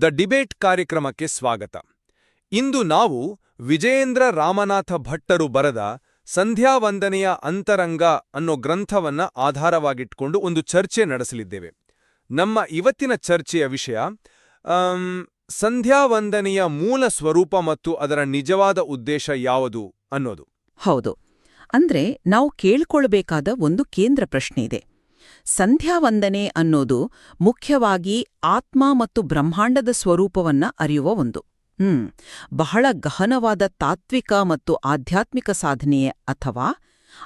The debate ಕಾರ್ಯಕ್ರಮಕ್ಕೆ ಸ್ವಾಗತ. ಇಂದು ನಾವು ವಿಜಯೇಂದ್ರ ರಾಮನಾಥ ಭಟ್ಟರು ಬರೆದ ಸಂಧ್ಯಾವಂದನೆಯ ಅಂತರಂಗ ಅನ್ನೋ ಗ್ರಂಥವನ್ನ ಆಧಾರವಾಗಿಟ್ಕೊಂಡು ಒಂದು ಚರ್ಚೆ ನಡೆಸಲಿದ್ದೇವೆ. ನಮ್ಮ ಇವತ್ತಿನ ಚರ್ಚೆಯ ವಿಷಯ ಸಂಧ್ಯಾವಂದನೆಯ ಮೂಲ ಸ್ವರೂಪ ಮತ್ತು ಅದರ ನಿಜವಾದ ಉದ್ದೇಶ ಯಾವುದು ಅನ್ನೋದು. ಹೌದು. ಅಂದ್ರೆ ನಾವು ಕೇಳ್ಕೊಳ್ಬೇಕಾದ ಒಂದು ಕೇಂದ್ರ ಪ್ರಶ್ನೆ ಇದೆ. ಸಂಧ್ಯಾವಂದನೆ ಅನ್ನೋದು ಮುಖ್ಯವಾಗಿ ಆತ್ಮ ಮತ್ತು ಬ್ರಹ್ಮಾಂಡದ ಸ್ವರೂಪವನ್ನ ಅರಿಯುವ ಒಂದು. ಹ್ಮ್. ಬಹಳ ಗಹನವಾದ ತಾತ್ವಿಕ ಮತ್ತು ಆಧ್ಯಾತ್ಮಿಕ ಸಾಧನೆಯೇ ಅಥವಾ?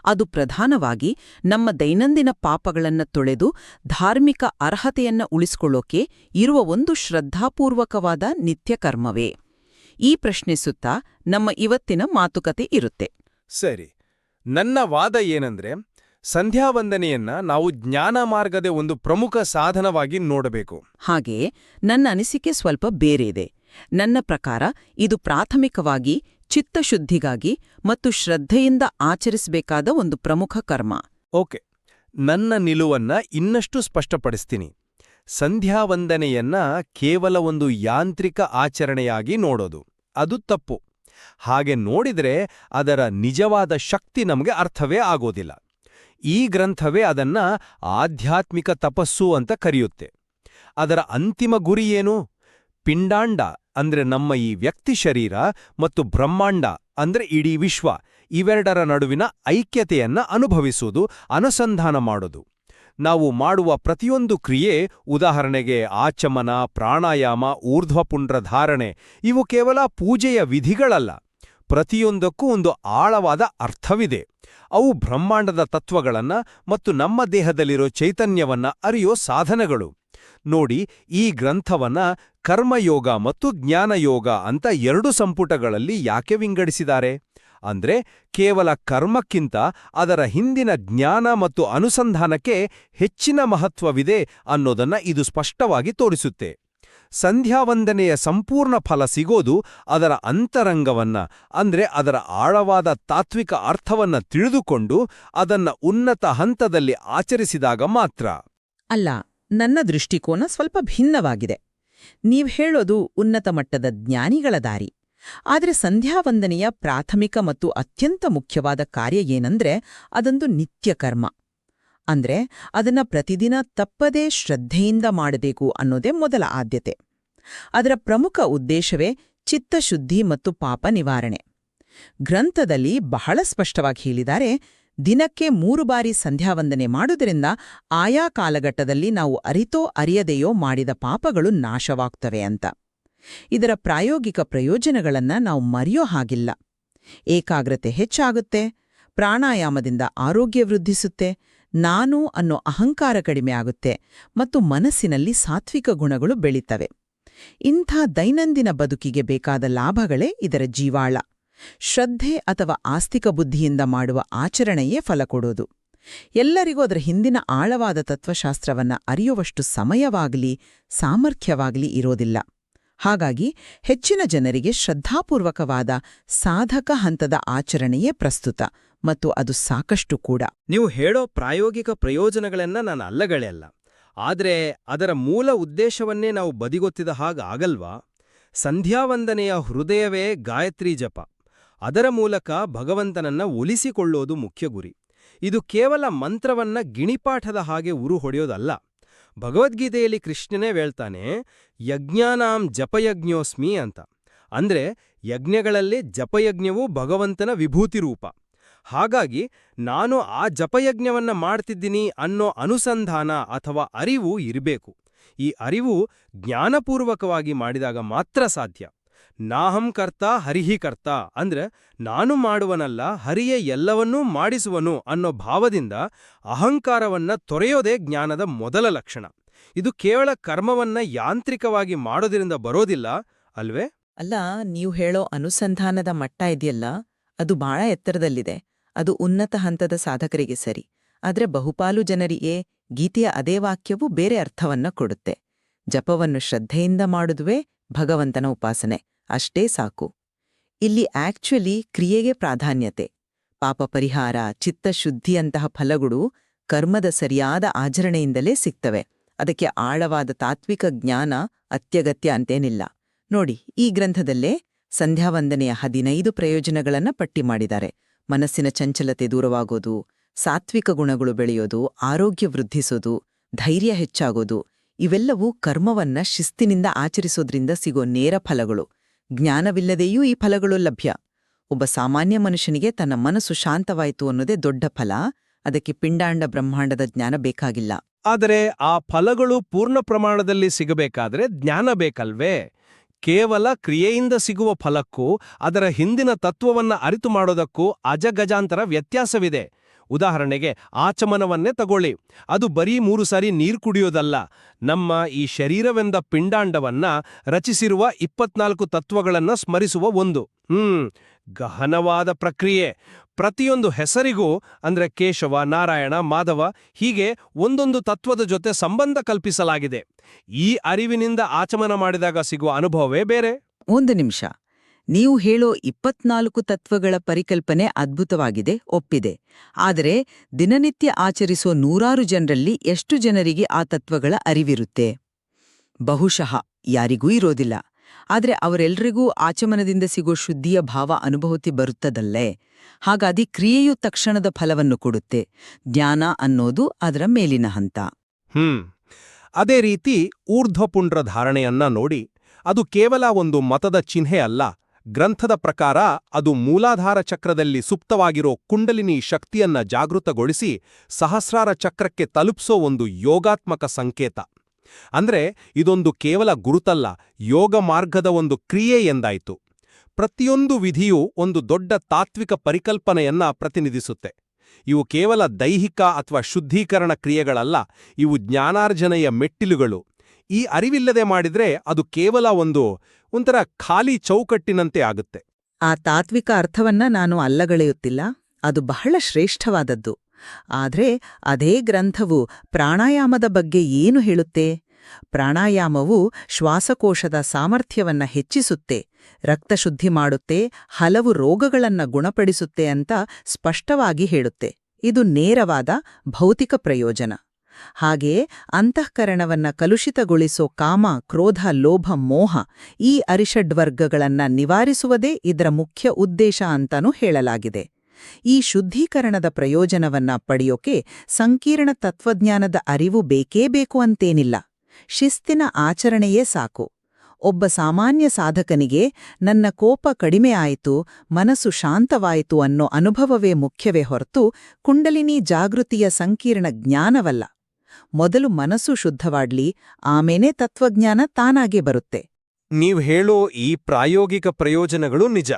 ಅದು ಪ್ರಧಾನವಾಗಿ ನಮ್ಮ ದೈನಂದಿನ ಪಾಪಗಳನ್ನು ತೊಳೆದು ಧಾರ್ಮಿಕ ಅರ್ಹತೆಯನ್ನ ಉಳಿಸಿಕೊಳ್ಳೋಕೆ ಇರುವ ಒಂದು ಶ್ರದ್ಧಾಪೂರ್ವಕವಾದ ನಿತ್ಯಕರ್ಮವೇ. ಈ ಪ್ರಶ್ನಿಸುತ್ತಾ ನಮ್ಮ ಇವತ್ತಿನ ಮಾತುಕತೆ ಇರುತ್ತೆ. ಸರಿ. ನನ್ನ ವಾದ ಏನಂದ್ರೆ ಸಂಧ್ಯಾವಂದನೆಯನ್ನ ನಾವು ಜ್ಞಾನ ಮಾರ್ಗದ ಒಂದು ಪ್ರಮುಖ ಸಾಧನವಾಗಿ ನೋಡಬೇಕು. ಹಾಗೆ ನನ್ನ ಅನಿಸಿಕೆ ಸ್ವಲ್ಪ ಬೇರೆ ಇದೆ. ನನ್ನ ಪ್ರಕಾರ ಇದು ಪ್ರಾಥಮಿಕವಾಗಿ ಚಿತ್ತಶುದ್ಧಿಗಾಗಿ ಮತ್ತು ಶ್ರದ್ಧೆಯಿಂದ ಆಚರಿಸಬೇಕಾದ ಒಂದು ಪ್ರಮುಖ ಕರ್ಮ. ಓಕೆ. ನನ್ನ ನಿಲುವನ್ನ ಇನ್ನಷ್ಟು ಸ್ಪಷ್ಟಪಡಿಸ್ತೀನಿ. ಸಂಧ್ಯಾವಂದನೆಯನ್ನ ಕೇವಲ ಒಂದು ಯಾಂತ್ರಿಕ ಆಚರಣೆಯಾಗಿ ನೋಡೋದು. ಅದು ತಪ್ಪು. ಹಾಗೆ ನೋಡಿದ್ರೆ ಅದರ ನಿಜವಾದ ಶಕ್ತಿ ನಮಗೆ ಅರ್ಥವೇ ಆಗೋದಿಲ್ಲ. ಈ ಗ್ರಂಥವೇ ಅದನ್ನ ಆಧ್ಯಾತ್ಮಿಕ ತಪಸ್ಸು ಅಂತ ಕರೆಯುತ್ತೆ. ಅದರ ಅಂತಿಮ ಗುರಿ ಏನು? ಪಿಂಡಾಂಡ ಅಂದ್ರೆ ನಮ್ಮ ಈ ವ್ಯಕ್ತಿ ಶರೀರ ಮತ್ತು ಬ್ರಹ್ಮಾಂಡ ಅಂದ್ರೆ ಇಡೀ ವಿಶ್ವ ಇವೆರಡರ ನಡುವಿನ ಐಕ್ಯತೆಯನ್ನ ಅನುಭವಿಸುವುದು, ಅನುಸಂಧಾನ ಮಾಡೋದು. ನಾವು ಮಾಡುವ ಪ್ರತಿಯೊಂದು ಕ್ರಿಯೆ, ಉದಾಹರಣೆಗೆ ಆಚಮನ, ಪ್ರಾಣಾಯಾಮ, ಊರ್ಧ್ವಪುಂಡ್ರ ಧಾರಣೆ, ಇವು ಕೇವಲ ಪೂಜೆಯ ವಿಧಿಗಳಲ್ಲ. ಪ್ರತಿಯೊಂದಕ್ಕೂ ಒಂದು ಆಳವಾದ ಅರ್ಥವಿದೆ. ಅವು ಬ್ರಹ್ಮಾಂಡದ ತತ್ವಗಳನ್ನ ಮತ್ತು ನಮ್ಮ ದೇಹದಲ್ಲಿರೋ ಚೈತನ್ಯವನ್ನ ಅರಿಯೋ ಸಾಧನಗಳು. ನೋಡಿ, ಈ ಗ್ರಂಥವನ್ನ ಕರ್ಮಯೋಗ ಮತ್ತು ಜ್ಞಾನಯೋಗ ಅಂತ ಎರಡು ಸಂಪುಟಗಳಲ್ಲಿ ಯಾಕೆ ವಿಂಗಡಿಸಿದ್ದಾರೆ? ಅಂದ್ರೆ, ಕೇವಲ ಕರ್ಮಕ್ಕಿಂತ ಅದರ ಹಿಂದಿನ ಜ್ಞಾನ ಮತ್ತು ಅನುಸಂಧಾನಕ್ಕೆ ಹೆಚ್ಚಿನ ಮಹತ್ವವಿದೆ ಅನ್ನೋದನ್ನ ಇದು ಸ್ಪಷ್ಟವಾಗಿ ತೋರಿಸುತ್ತೆ. ಸಂಧ್ಯಾವಂದನೆಯ ಸಂಪೂರ್ಣ ಫಲ ಸಿಗೋದು ಅದರ ಅಂತರಂಗವನ್ನ, ಅಂದ್ರೆ ಅದರ ಆಳವಾದ ತಾತ್ವಿಕ ಅರ್ಥವನ್ನ ತಿಳಿದುಕೊಂಡು ಅದನ್ನ ಉನ್ನತ ಹಂತದಲ್ಲಿ ಆಚರಿಸಿದಾಗ ಮಾತ್ರ. ಅಲ್ಲ, ನನ್ನ ದೃಷ್ಟಿಕೋನ ಸ್ವಲ್ಪ ಭಿನ್ನವಾಗಿದೆ. ನೀವ್ ಹೇಳೋದು ಉನ್ನತ ಮಟ್ಟದ ಜ್ಞಾನಿಗಳ ದಾರಿ. ಆದರೆ ಸಂಧ್ಯಾವಂದನೆಯ ಪ್ರಾಥಮಿಕ ಮತ್ತು ಅತ್ಯಂತ ಮುಖ್ಯವಾದ ಕಾರ್ಯ ಏನಂದ್ರೆ ಅದೊಂದು ನಿತ್ಯ ಕರ್ಮ ಅಂದ್ರೆ ಅದನ್ನ ಪ್ರತಿದಿನ ತಪ್ಪದೇ ಶ್ರದ್ಧೆಯಿಂದ ಮಾಡಬೇಕು ಅನ್ನೋದೇ ಮೊದಲ ಆದ್ಯತೆ. ಅದರ ಪ್ರಮುಖ ಉದ್ದೇಶವೇ ಚಿತ್ತಶುದ್ಧಿ ಮತ್ತು ಪಾಪ ನಿವಾರಣೆ. ಗ್ರಂಥದಲ್ಲಿ ಬಹಳ ಸ್ಪಷ್ಟವಾಗಿ ಹೇಳಿದ್ದಾರೆ, ದಿನಕ್ಕೆ ಮೂರು ಬಾರಿ ಸಂಧ್ಯಾವಂದನೆ ಮಾಡುವುದರಿಂದ ಆಯಾ ಕಾಲಘಟ್ಟದಲ್ಲಿ ನಾವು ಅರಿತೋ ಅರಿಯದೆಯೋ ಮಾಡಿದ ಪಾಪಗಳು ನಾಶವಾಗ್ತವೆ ಅಂತ. ಇದರ ಪ್ರಾಯೋಗಿಕ ಪ್ರಯೋಜನಗಳನ್ನ ನಾವು ಮರೆಯೋ ಹಾಗಿಲ್ಲ. ಏಕಾಗ್ರತೆ ಹೆಚ್ಚಾಗುತ್ತೆ, ಪ್ರಾಣಾಯಾಮದಿಂದ ಆರೋಗ್ಯ ವೃದ್ಧಿಸುತ್ತೆ ನಾನು ಅನ್ನೋ ಅಹಂಕಾರ ಕಡಿಮೆ ಆಗುತ್ತೆ ಮತ್ತು ಮನಸ್ಸಿನಲ್ಲಿ ಸಾತ್ವಿಕ ಗುಣಗಳು ಬೆಳೀತವೆ. ಇಂಥ ದೈನಂದಿನ ಬದುಕಿಗೆ ಬೇಕಾದ ಲಾಭಗಳೇ ಇದರ ಜೀವಾಳ. ಶ್ರದ್ಧೆ ಅಥವಾ ಆಸ್ತಿಕ ಬುದ್ಧಿಯಿಂದ ಮಾಡುವ ಆಚರಣೆಯೇ ಫಲ ಕೊಡೋದು. ಎಲ್ಲರಿಗೂ ಅದರ ಹಿಂದಿನ ಆಳವಾದ ತತ್ವಶಾಸ್ತ್ರವನ್ನ ಅರಿಯುವಷ್ಟು ಸಮಯವಾಗಲಿ, ಸಾಮರ್ಥ್ಯವಾಗಲಿ ಇರೋದಿಲ್ಲ. ಹಾಗಾಗಿ ಹೆಚ್ಚಿನ ಜನರಿಗೆ ಶ್ರದ್ಧಾಪೂರ್ವಕವಾದ ಸಾಧಕ ಹಂತದ ಆಚರಣೆಯೇ ಪ್ರಸ್ತುತ ಮತ್ತು ಅದು ಸಾಕಷ್ಟು ಕೂಡ. ನೀವು ಹೇಳೋ ಪ್ರಾಯೋಗಿಕ ಪ್ರಯೋಜನಗಳನ್ನ ನಾನು ಅಲ್ಲಗಳೆಯಲ್ಲ ಆದರೆ ಅದರ ಮೂಲ ಉದ್ದೇಶವನ್ನೇ ನಾವು ಬದಿಗೊತ್ತಿದ ಹಾಗಾಗಲ್ವಾ ಸಂಧ್ಯಾವಂದನೆಯ ಹೃದಯವೇ ಗಾಯತ್ರಿ ಜಪ. ಅದರ ಮೂಲಕ ಭಗವಂತನನ್ನ ಒಲಿಸಿಕೊಳ್ಳೋದು ಮುಖ್ಯ ಗುರಿ. ಇದು ಕೇವಲ ಮಂತ್ರವನ್ನ ಗಿಣಿಪಾಠದ ಹಾಗೆ ಉರು ಹೊಡೆಯೋದಲ್ಲ ಭಗವದ್ಗೀತೆಯಲ್ಲಿ ಕೃಷ್ಣನೇ ಹೇಳ್ತಾನೆ, ಯಜ್ಞಾನಾಂ ಜಪಯಜ್ಞೋಸ್ಮಿ ಅಂತ. ಅಂದ್ರೆ ಯಜ್ಞಗಳಲ್ಲಿ ಜಪಯಜ್ಞವು ಭಗವಂತನ ವಿಭೂತಿ ರೂಪ. ಹಾಗಾಗಿ ನಾನು ಆ ಜಪಯಜ್ಞವನ್ನ ಮಾಡ್ತಿದ್ದೀನಿ ಅನ್ನೋ ಅನುಸಂಧಾನ ಅಥವಾ ಅರಿವು ಇರಬೇಕು. ಈ ಅರಿವು ಜ್ಞಾನಪೂರ್ವಕವಾಗಿ ಮಾಡಿದಾಗ ಮಾತ್ರ ಸಾಧ್ಯ. ನಾಹಂ ಕರ್ತಾ ಹರಿಹಿ ಕರ್ತಾ ಅಂದ್ರೆ ನಾನು ಮಾಡುವನಲ್ಲ, ಹರಿಯೇ ಎಲ್ಲವನ್ನೂ ಮಾಡಿಸುವನು ಅನ್ನೋ ಭಾವದಿಂದ ಅಹಂಕಾರವನ್ನ ತೊರೆಯೋದೇ ಜ್ಞಾನದ ಮೊದಲ ಲಕ್ಷಣ. ಇದು ಕೇವಲ ಕರ್ಮವನ್ನ ಯಾಂತ್ರಿಕವಾಗಿ ಮಾಡೋದರಿಂದ ಬರೋದಿಲ್ಲ, ಅಲ್ವೇ? ಅಲ್ಲ, ನೀವು ಹೇಳೋ ಅನುಸಂಧಾನದ ಮಟ್ಟ ಇದೆಯಲ್ಲ, ಅದು ಬಹಳ ಎತ್ತರದಲ್ಲಿದೆ. ಅದು ಉನ್ನತ ಹಂತದ ಸಾಧಕರಿಗೆ ಸರಿ, ಆದರೆ ಬಹುಪಾಲು ಜನರಿಗೆ ಗೀತೆಯ ಅದೇ ವಾಕ್ಯವು ಬೇರೆ ಅರ್ಥವನ್ನ ಕೊಡುತ್ತೆ. ಜಪವನ್ನು ಶ್ರದ್ಧೆಯಿಂದ ಮಾಡುದುವೆ ಭಗವಂತನ ಉಪಾಸನೆ. ಅಷ್ಟೇ ಸಾಕು. ಇಲ್ಲಿ ಆಕ್ಚುಲಿ ಕ್ರಿಯೆಗೆ ಪ್ರಾಧಾನ್ಯತೆ. ಪಾಪ ಪರಿಹಾರ ಚಿತ್ತಶುದ್ಧಿಯಂತಹ ಫಲಗಳು ಕರ್ಮದ ಸರಿಯಾದ ಆಚರಣೆಯಿಂದಲೇ ಸಿಗ್ತವೆ. ಅದಕ್ಕೆ ಆಳವಾದ ತಾತ್ವಿಕ ಜ್ಞಾನ ಅತ್ಯಗತ್ಯ ಅಂತೇನಿಲ್ಲ. ನೋಡಿ, ಈ ಗ್ರಂಥದಲ್ಲೇ ಸಂಧ್ಯಾವಂದನೆಯ ಹದಿನೈದು ಪ್ರಯೋಜನಗಳನ್ನ ಪಟ್ಟಿ ಮಾಡಿದ್ದಾರೆ. ಮನಸ್ಸಿನ ಚಂಚಲತೆ ದೂರವಾಗೋದು, ಸಾತ್ವಿಕ ಗುಣಗಳು ಬೆಳೆಯೋದು, ಆರೋಗ್ಯ ವೃದ್ಧಿಸೋದು, ಧೈರ್ಯ ಹೆಚ್ಚಾಗೋದು, ಇವೆಲ್ಲವೂ ಕರ್ಮವನ್ನ ಶಿಸ್ತಿನಿಂದ ಆಚರಿಸೋದ್ರಿಂದ ಸಿಗೋ ನೇರ ಫಲಗಳು. ಜ್ಞಾನವಿಲ್ಲದೆಯೂ ಈ ಫಲಗಳು ಲಭ್ಯ. ಒಬ್ಬ ಸಾಮಾನ್ಯ ಮನುಷ್ಯನಿಗೆ ತನ್ನ ಮನಸ್ಸು ಶಾಂತವಾಯಿತು ಅನ್ನೋದೇ ದೊಡ್ಡ ಫಲ. ಅದಕ್ಕೆ ಪಿಂಡಾಂಡ ಬ್ರಹ್ಮಾಂಡದ ಜ್ಞಾನ ಬೇಕಾಗಿಲ್ಲ. ಆದರೆ ಆ ಫಲಗಳು ಪೂರ್ಣ ಪ್ರಮಾಣದಲ್ಲಿ ಸಿಗಬೇಕಾದ್ರೆ ಜ್ಞಾನ ಬೇಕಲ್ವೇ? ಕೇವಲ ಕ್ರಿಯೆಯಿಂದ ಸಿಗುವ ಫಲಕ್ಕೂ ಅದರ ಹಿಂದಿನ ತತ್ವವನ್ನ ಅರಿತು ಮಾಡೋದಕ್ಕೂ ಅಜಗಜಾಂತರ ವ್ಯತ್ಯಾಸವಿದೆ. ಉದಾಹರಣೆಗೆ ಆಚಮನವನ್ನೇ ತಗೊಳ್ಳಿ. ಅದು ಬರೀ ಮೂರು ಸಾರಿ ನೀರು ಕುಡಿಯೋದಲ್ಲ. ನಮ್ಮ ಈ ಶರೀರವೆಂದ ಪಿಂಡಾಂಡವನ್ನ ರಚಿಸಿರುವ ಇಪ್ಪತ್ನಾಲ್ಕು ತತ್ವಗಳನ್ನ ಸ್ಮರಿಸುವ ಒಂದು. ಹ್ಮ್, ಗಹನವಾದ ಪ್ರಕ್ರಿಯೆ. ಪ್ರತಿಯೊಂದು ಹೆಸರಿಗೂ, ಅಂದ್ರೆ ಕೇಶವ, ನಾರಾಯಣ, ಮಾಧವ, ಹೀಗೆ ಒಂದೊಂದು ತತ್ವದ ಜೊತೆ ಸಂಬಂಧ ಕಲ್ಪಿಸಲಾಗಿದೆ. ಈ ಅರಿವಿನಿಂದ ಆಚಮನ ಮಾಡಿದಾಗ ಸಿಗುವ ಅನುಭವವೇ ಬೇರೆ. ಒಂದು ನಿಮಿಷ. ನೀವು ಹೇಳೋ ಇಪ್ಪತ್ನಾಲ್ಕು ತತ್ವಗಳ ಪರಿಕಲ್ಪನೆ ಅದ್ಭುತವಾಗಿದೆ, ಒಪ್ಪಿದೆ. ಆದರೆ ದಿನನಿತ್ಯ ಆಚರಿಸೋ ನೂರಾರು ಜನರಲ್ಲಿ ಎಷ್ಟು ಜನರಿಗೆ ಆ ತತ್ವಗಳ ಅರಿವಿರುತ್ತೆ? ಬಹುಶಃ ಯಾರಿಗೂ ಇರೋದಿಲ್ಲ. ಆದರೆ ಅವರೆಲ್ಲರಿಗೂ ಆಚಮನದಿಂದ ಸಿಗೋ ಶುದ್ಧಿಯ ಭಾವ ಅನುಭವತಿ ಬರುತ್ತದಲ್ಲೇ? ಹಾಗಾಗಿ ಕ್ರಿಯೆಯು ತಕ್ಷಣದ ಫಲವನ್ನು ಕೊಡುತ್ತೆ. ಜ್ಞಾನ ಅನ್ನೋದು ಅದರ ಮೇಲಿನ ಹಂತ. ಹ್ಮ್. ಅದೇ ರೀತಿ ಊರ್ಧ್ವಪುಂಡ್ರ ಧಾರಣೆಯನ್ನ ನೋಡಿ, ಅದು ಕೇವಲ ಒಂದು ಮತದ ಚಿಹ್ನೆ ಅಲ್ಲ ಗ್ರಂಥದ ಪ್ರಕಾರ ಅದು ಮೂಲಾಧಾರ ಚಕ್ರದಲ್ಲಿ ಸುಪ್ತವಾಗಿರೋ ಕುಂಡಲಿನಿ ಶಕ್ತಿಯನ್ನ ಜಾಗೃತಗೊಳಿಸಿ ಸಹಸ್ರಾರ ಚಕ್ರಕ್ಕೆ ತಲುಪಿಸೋ ಒಂದು ಯೋಗಾತ್ಮಕ ಸಂಕೇತ. ಅಂದ್ರೆ ಇದೊಂದು ಕೇವಲ ಗುರುತಲ್ಲ, ಯೋಗ ಮಾರ್ಗದ ಒಂದು ಕ್ರಿಯೆ ಎಂದಾಯಿತು. ಪ್ರತಿಯೊಂದು ವಿಧಿಯೂ ಒಂದು ದೊಡ್ಡ ತಾತ್ವಿಕ ಪರಿಕಲ್ಪನೆಯನ್ನ ಪ್ರತಿನಿಧಿಸುತ್ತೆ. ಇವು ಕೇವಲ ದೈಹಿಕ ಅಥವಾ ಶುದ್ಧೀಕರಣ ಕ್ರಿಯೆಗಳಲ್ಲ, ಇವು ಜ್ಞಾನಾರ್ಜನೆಯ ಮೆಟ್ಟಿಲುಗಳು. ಈ ಅರಿವಿಲ್ಲದೆ ಮಾಡಿದ್ರೆ ಅದು ಕೇವಲ ಒಂದು ಒಂಥರ ಖಾಲಿ ಚೌಕಟ್ಟಿನಂತೆ ಆಗುತ್ತೆ. ಆ ತಾತ್ವಿಕ ಅರ್ಥವನ್ನ ನಾನು ಅಲ್ಲಗಳೆಯುತ್ತಿಲ್ಲ. ಅದು ಬಹಳ ಶ್ರೇಷ್ಠವಾದದ್ದು. ಆದ್ರೆ ಅದೇ ಗ್ರಂಥವು ಪ್ರಾಣಾಯಾಮದ ಬಗ್ಗೆ ಏನು ಹೇಳುತ್ತೆ? ಪ್ರಾಣಾಯಾಮವು ಶ್ವಾಸಕೋಶದ ಸಾಮರ್ಥ್ಯವನ್ನ ಹೆಚ್ಚಿಸುತ್ತೆ ರಕ್ತಶುದ್ಧಿ ಮಾಡುತ್ತೆ, ಹಲವು ರೋಗಗಳನ್ನ ಗುಣಪಡಿಸುತ್ತೆ ಅಂತ ಸ್ಪಷ್ಟವಾಗಿ ಹೇಳುತ್ತೆ. ಇದು ನೇರವಾದ ಭೌತಿಕ ಪ್ರಯೋಜನ. ಹಾಗೆಯೇ ಅಂತಃಕರಣವನ್ನ ಕಲುಷಿತಗೊಳಿಸೋ ಕಾಮ, ಕ್ರೋಧ, ಲೋಭ, ಮೋಹ ಈ ಅರಿಷಡ್ವರ್ಗಗಳನ್ನ ನಿವಾರಿಸುವುದೇ ಇದರ ಮುಖ್ಯ ಉದ್ದೇಶ ಅಂತಾನೂ ಹೇಳಲಾಗಿದೆ. ಈ ಶುದ್ಧೀಕರಣದ ಪ್ರಯೋಜನವನ್ನ ಪಡೆಯೋಕೆ ಸಂಕೀರ್ಣ ತತ್ವಜ್ಞಾನದ ಅರಿವು ಬೇಕೇ ಬೇಕು ಅಂತೇನಿಲ್ಲ. ಶಿಸ್ತಿನ ಆಚರಣೆಯೇ ಸಾಕು. ಒಬ್ಬ ಸಾಮಾನ್ಯ ಸಾಧಕನಿಗೆ ನನ್ನ ಕೋಪ ಕಡಿಮೆ ಆಯಿತು, ಮನಸ್ಸು ಶಾಂತವಾಯಿತು ಅನ್ನೋ ಅನುಭವವೇ ಮುಖ್ಯವೇ ಹೊರತು ಕುಂಡಲಿನಿ ಜಾಗೃತಿಯ ಸಂಕೀರ್ಣ ಜ್ಞಾನವಲ್ಲ. ಮೊದಲು ಮನಸ್ಸು ಶುದ್ಧವಾಡ್ಲಿ, ಆಮೇಲೆ ತತ್ವಜ್ಞಾನ ತಾನಾಗೇ ಬರುತ್ತೆ. ನೀವು ಹೇಳೋ ಈ ಪ್ರಾಯೋಗಿಕ ಪ್ರಯೋಜನಗಳು ನಿಜ.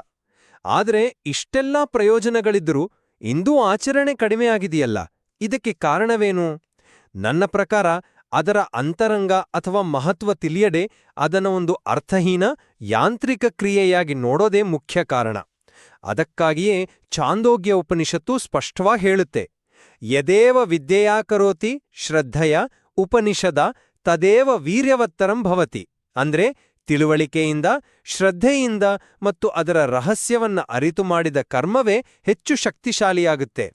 ಆದರೆ ಇಷ್ಟೆಲ್ಲಾ ಪ್ರಯೋಜನಗಳಿದ್ದರೂ ಇಂದೂ ಆಚರಣೆ ಕಡಿಮೆಯಾಗಿದೆಯಲ್ಲ ಇದಕ್ಕೆ ಕಾರಣವೇನು? ನನ್ನ ಪ್ರಕಾರ ಅದರ ಅಂತರಂಗ ಅಥವಾ ಮಹತ್ವ ತಿಳಿಯದೆ ಅದನ್ನ ಒಂದು ಅರ್ಥಹೀನ, ಯಾಂತ್ರಿಕ ಕ್ರಿಯೆಯಾಗಿ ನೋಡೋದೇ ಮುಖ್ಯ ಕಾರಣ. ಅದಕ್ಕಾಗಿಯೇ ಚಾಂದೋಗ್ಯ ಉಪನಿಷತ್ತು ಸ್ಪಷ್ಟವಾಗಿ ಹೇಳುತ್ತೆ. ಯದೇವ ವಿದ್ಯೆಯಾಕರೋತಿ ಶ್ರದ್ಧೆಯ ಉಪನಿಷದ ತದೇವ ವೀರ್ಯವತ್ತರಂ ಭವತಿ. ಅಂದ್ರೆ ತಿಳುವಳಿಕೆಯಿಂದ, ಶ್ರದ್ಧೆಯಿಂದ ಮತ್ತು ಅದರ ರಹಸ್ಯವನ್ನ ಅರಿತು ಮಾಡಿದ ಕರ್ಮವೇ ಹೆಚ್ಚು ಶಕ್ತಿಶಾಲಿಯಾಗುತ್ತೆ.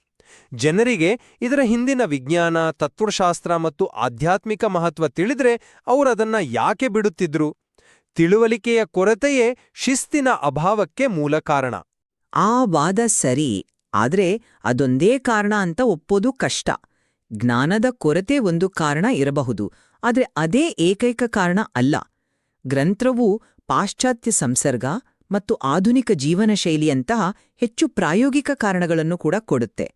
ಜನರಿಗೆ ಇದರ ಹಿಂದಿನ ವಿಜ್ಞಾನ, ತತ್ವಶಾಸ್ತ್ರ ಮತ್ತು ಆಧ್ಯಾತ್ಮಿಕ ಮಹತ್ವ ತಿಳಿದ್ರೆ ಅವರದನ್ನ ಯಾಕೆ ಬಿಡುತ್ತಿದ್ರು? ತಿಳುವಳಿಕೆಯ ಕೊರತೆಯೇ ಶಿಸ್ತಿನ ಅಭಾವಕ್ಕೆ ಮೂಲ ಕಾರಣ. ಆ ವಾದ ಸರಿ ಆದ್ರೆ ಅದೊಂದೇ ಕಾರಣ ಅಂತ ಒಪ್ಪೋದು ಕಷ್ಟ. ಜ್ಞಾನದ ಕೊರತೆ ಒಂದು ಕಾರಣ ಇರಬಹುದು, ಆದರೆ ಅದೇ ಏಕೈಕ ಕಾರಣ ಅಲ್ಲ. ಗ್ರಂಥವು ಪಾಶ್ಚಾತ್ಯ ಸಂಸರ್ಗ ಮತ್ತು ಆಧುನಿಕ ಜೀವನ ಶೈಲಿಯಂತಹ ಹೆಚ್ಚು ಪ್ರಾಯೋಗಿಕ ಕಾರಣಗಳನ್ನು ಕೂಡ ಕೊಡುತ್ತೆ.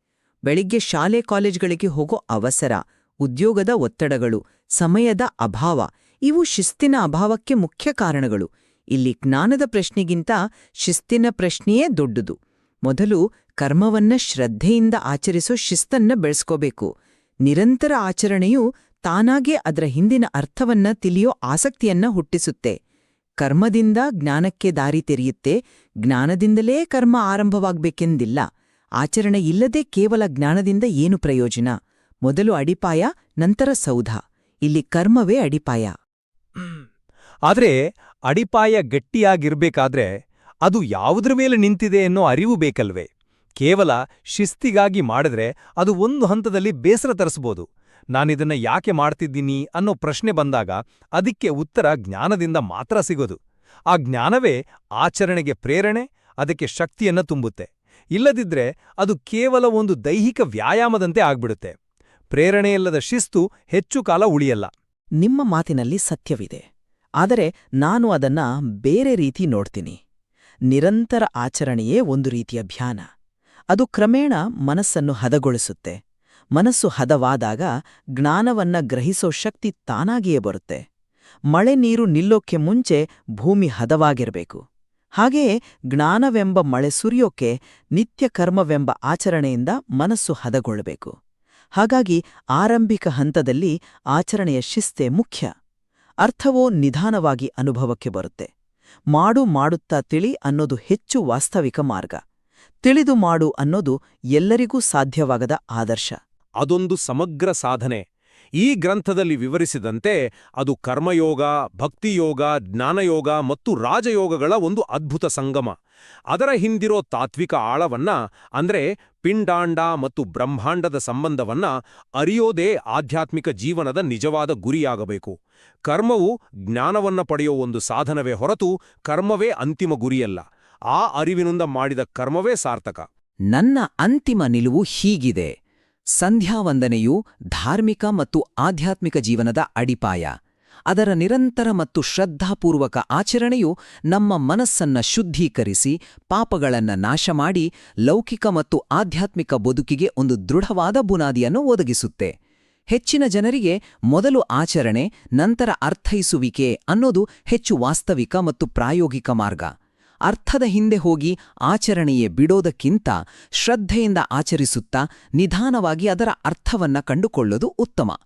ಬೆಳಿಗ್ಗೆ ಶಾಲೆ ಕಾಲೇಜ್ಗಳಿಗೆ ಹೋಗೋ ಅವಸರ, ಉದ್ಯೋಗದ ಒತ್ತಡಗಳು, ಸಮಯದ ಅಭಾವ, ಇವು ಶಿಸ್ತಿನ ಅಭಾವಕ್ಕೆ ಮುಖ್ಯ ಕಾರಣಗಳು. ಇಲ್ಲಿ ಜ್ಞಾನದ ಪ್ರಶ್ನೆಗಿಂತ ಶಿಸ್ತಿನ ಪ್ರಶ್ನೆಯೇ ದೊಡ್ಡದು. ಮೊದಲು ಕರ್ಮವನ್ನ ಶ್ರದ್ಧೆಯಿಂದ ಆಚರಿಸೋ ಶಿಸ್ತನ್ನ ಬೆಳೆಸ್ಕೋಬೇಕು. ನಿರಂತರ ಆಚರಣೆಯು ತಾನಾಗೇ ಅದರ ಹಿಂದಿನ ಅರ್ಥವನ್ನ ತಿಳಿಯೋ ಆಸಕ್ತಿಯನ್ನ ಹುಟ್ಟಿಸುತ್ತೆ. ಕರ್ಮದಿಂದ ಜ್ಞಾನಕ್ಕೆ ದಾರಿ ತೆರೆಯುತ್ತೆ, ಜ್ಞಾನದಿಂದಲೇ ಕರ್ಮ ಆರಂಭವಾಗಬೇಕೆಂದಿಲ್ಲ. ಆಚರಣೆ ಇಲ್ಲದೆ ಕೇವಲ ಜ್ಞಾನದಿಂದ ಏನು ಪ್ರಯೋಜನ? ಮೊದಲು ಅಡಿಪಾಯ, ನಂತರ ಸೌಧ. ಇಲ್ಲಿ ಕರ್ಮವೇ ಅಡಿಪಾಯ. ಆದ್ರೆ ಅಡಿಪಾಯ ಗಟ್ಟಿಯಾಗಿರ್ಬೇಕಾದ್ರೆ ಅದು ಯಾವುದರ ಮೇಲೆ ನಿಂತಿದೆ ಎನ್ನೋ ಅರಿವು ಬೇಕಲ್ವೇ? ಕೇವಲ ಶಿಸ್ತಿಗಾಗಿ ಮಾಡಿದ್ರೆ ಅದು ಒಂದು ಹಂತದಲ್ಲಿ ಬೇಸರ ತರಿಸ್ಬೋದು. ನಾನಿದನ್ನ ಯಾಕೆ ಮಾಡ್ತಿದ್ದೀನಿ ಅನ್ನೋ ಪ್ರಶ್ನೆ ಬಂದಾಗ ಅದಕ್ಕೆ ಉತ್ತರ ಜ್ಞಾನದಿಂದ ಮಾತ್ರ ಸಿಗೋದು. ಆ ಜ್ಞಾನವೇ ಆಚರಣೆಗೆ ಪ್ರೇರಣೆ, ಅದಕ್ಕೆ ಶಕ್ತಿಯನ್ನು ತುಂಬುತ್ತೆ. ಇಲ್ಲದಿದ್ರೆ ಅದು ಕೇವಲ ಒಂದು ದೈಹಿಕ ವ್ಯಾಯಾಮದಂತೆ ಆಗ್ಬಿಡುತ್ತೆ. ಪ್ರೇರಣೆಯಲ್ಲದ ಶಿಸ್ತು ಹೆಚ್ಚು ಕಾಲ ಉಳಿಯಲ್ಲ. ನಿಮ್ಮ ಮಾತಿನಲ್ಲಿ ಸತ್ಯವಿದೆ. ಆದರೆ ನಾನು ಅದನ್ನ ಬೇರೆ ರೀತಿ ನೋಡ್ತೀನಿ. ನಿರಂತರ ಆಚರಣೆಯೇ ಒಂದು ರೀತಿಯ ಧ್ಯಾನ. ಅದು ಕ್ರಮೇಣ ಮನಸ್ಸನ್ನು ಹದಗೊಳಿಸುತ್ತೆ. ಮನಸ್ಸು ಹದವಾದಾಗ ಜ್ಞಾನವನ್ನ ಗ್ರಹಿಸೋ ಶಕ್ತಿ ತಾನಾಗಿಯೇ ಬರುತ್ತೆ. ಮಳೆ ನೀರು ನಿಲ್ಲೋಕ್ಕೆ ಮುಂಚೆ ಭೂಮಿ ಹದವಾಗಿರಬೇಕು. ಹಾಗೆಯೇ ಜ್ಞಾನವೆಂಬ ಮಳೆ ಸುರಿಯೋಕ್ಕೆ ನಿತ್ಯ ಕರ್ಮವೆಂಬ ಆಚರಣೆಯಿಂದ ಮನಸ್ಸು ಹದಗೊಳ್ಳಬೇಕು. ಹಾಗಾಗಿ ಆರಂಭಿಕ ಹಂತದಲ್ಲಿ ಆಚರಣೆಯ ಶಿಸ್ತೆ ಮುಖ್ಯ. ಅರ್ಥವೋ ನಿಧಾನವಾಗಿ ಅನುಭವಕ್ಕೆ ಬರುತ್ತೆ. ಮಾಡು ಮಾಡುತ್ತಾ ತಿಳಿ ಅನ್ನೋದು ಹೆಚ್ಚು ವಾಸ್ತವಿಕ ಮಾರ್ಗ. ತಿಳಿದು ಮಾಡು ಅನ್ನೋದು ಎಲ್ಲರಿಗೂ ಸಾಧ್ಯವಾಗದ ಆದರ್ಶ. ಅದೊಂದು ಸಮಗ್ರ ಸಾಧನೆ. ಈ ಗ್ರಂಥದಲ್ಲಿ ವಿವರಿಸಿದಂತೆ ಅದು ಕರ್ಮಯೋಗ, ಭಕ್ತಿಯೋಗ, ಜ್ಞಾನಯೋಗ ಮತ್ತು ರಾಜಯೋಗಗಳ ಒಂದು ಅದ್ಭುತ ಸಂಗಮ. ಅದರ ಹಿಂದಿರೋ ತಾತ್ವಿಕ ಆಳವನ್ನ, ಅಂದ್ರೆ ಪಿಂಡಾಂಡ ಮತ್ತು ಬ್ರಹ್ಮಾಂಡದ ಸಂಬಂಧವನ್ನ ಅರಿಯೋದೇ ಆಧ್ಯಾತ್ಮಿಕ ಜೀವನದ ನಿಜವಾದ ಗುರಿಯಾಗಬೇಕು. ಕರ್ಮವು ಜ್ಞಾನವನ್ನ ಪಡೆಯೋ ಒಂದು ಸಾಧನವೇ ಹೊರತು ಕರ್ಮವೇ ಅಂತಿಮ ಗುರಿಯಲ್ಲ. ಆ ಅರಿವಿನಿಂದ ಮಾಡಿದ ಕರ್ಮವೇ ಸಾರ್ಥಕ. ನನ್ನ ಅಂತಿಮ ನಿಲುವು ಹೀಗಿದೆ. ಸಂಧ್ಯಾವಂದನೆಯು ಧಾರ್ಮಿಕ ಮತ್ತು ಆಧ್ಯಾತ್ಮಿಕ ಜೀವನದ ಅಡಿಪಾಯ. ಅದರ ನಿರಂತರ ಮತ್ತು ಶ್ರದ್ಧಾಪೂರ್ವಕ ಆಚರಣೆಯು ನಮ್ಮ ಮನಸ್ಸನ್ನ ಶುದ್ಧೀಕರಿಸಿ, ಪಾಪಗಳನ್ನ ನಾಶ ಮಾಡಿ ಲೌಕಿಕ ಮತ್ತು ಆಧ್ಯಾತ್ಮಿಕ ಬದುಕಿಗೆ ಒಂದು ದೃಢವಾದ ಬುನಾದಿಯನ್ನು ಒದಗಿಸುತ್ತೆ. ಹೆಚ್ಚಿನ ಜನರಿಗೆ ಮೊದಲು ಆಚರಣೆ, ನಂತರ ಅರ್ಥೈಸುವಿಕೆ ಅನ್ನೋದು ಹೆಚ್ಚು ವಾಸ್ತವಿಕ ಮತ್ತು ಪ್ರಾಯೋಗಿಕ ಮಾರ್ಗ. ಅರ್ಥದ ಹಿಂದೆ ಹೋಗಿ ಆಚರಣೆಯೇ ಬಿಡೋದಕ್ಕಿಂತ ಶ್ರದ್ಧೆಯಿಂದ ಆಚರಿಸುತ್ತಾ ನಿಧಾನವಾಗಿ ಅದರ ಅರ್ಥವನ್ನ ಕಂಡುಕೊಳ್ಳೋದು ಉತ್ತಮ.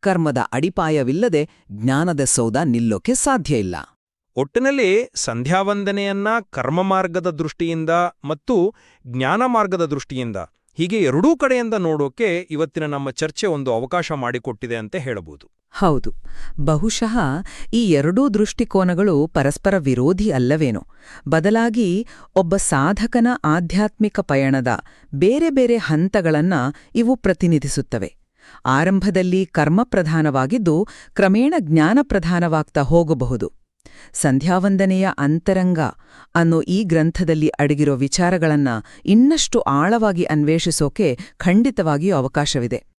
ಕರ್ಮದ ಅಡಿಪಾಯವಿಲ್ಲದೆ ಜ್ಞಾನದ ಸೌಧ ನಿಲ್ಲೋಕೆ ಸಾಧ್ಯ ಇಲ್ಲ. ಒಟ್ಟಿನಲ್ಲಿ ಸಂಧ್ಯಾವಂದನೆಯನ್ನ ಕರ್ಮ ಮಾರ್ಗದ ದೃಷ್ಟಿಯಿಂದ ಮತ್ತು ಜ್ಞಾನ ಮಾರ್ಗದ ದೃಷ್ಟಿಯಿಂದ ಹೀಗೆ ಎರಡೂ ಕಡೆಯಿಂದ ನೋಡೋಕೆ ಇವತ್ತಿನ ನಮ್ಮ ಚರ್ಚೆ ಒಂದು ಅವಕಾಶ ಮಾಡಿಕೊಟ್ಟಿದೆ ಅಂತ ಹೇಳಬಹುದು. ಹೌದು. ಬಹುಶಃ ಈ ಎರಡೂ ದೃಷ್ಟಿಕೋನಗಳು ಪರಸ್ಪರ ವಿರೋಧಿ ಅಲ್ಲವೇನೋ. ಬದಲಾಗಿ ಒಬ್ಬ ಸಾಧಕನ ಆಧ್ಯಾತ್ಮಿಕ ಪಯಣದ ಬೇರೆ ಬೇರೆ ಹಂತಗಳನ್ನ ಇವು ಪ್ರತಿನಿಧಿಸುತ್ತವೆ. ಆರಂಭದಲ್ಲಿ ಕರ್ಮಪ್ರಧಾನವಾಗಿದ್ದು ಕ್ರಮೇಣ ಜ್ಞಾನಪ್ರಧಾನವಾಗ್ತಾ ಹೋಗಬಹುದು. ಸಂಧ್ಯಾವಂದನೆಯ ಅಂತರಂಗ ಅನ್ನೋ ಈ ಗ್ರಂಥದಲ್ಲಿ ಅಡಗಿರೋ ವಿಚಾರಗಳನ್ನ ಇನ್ನಷ್ಟು ಆಳವಾಗಿ ಅನ್ವೇಷಿಸೋಕೆ ಖಂಡಿತವಾಗಿಯೂ ಅವಕಾಶವಿದೆ.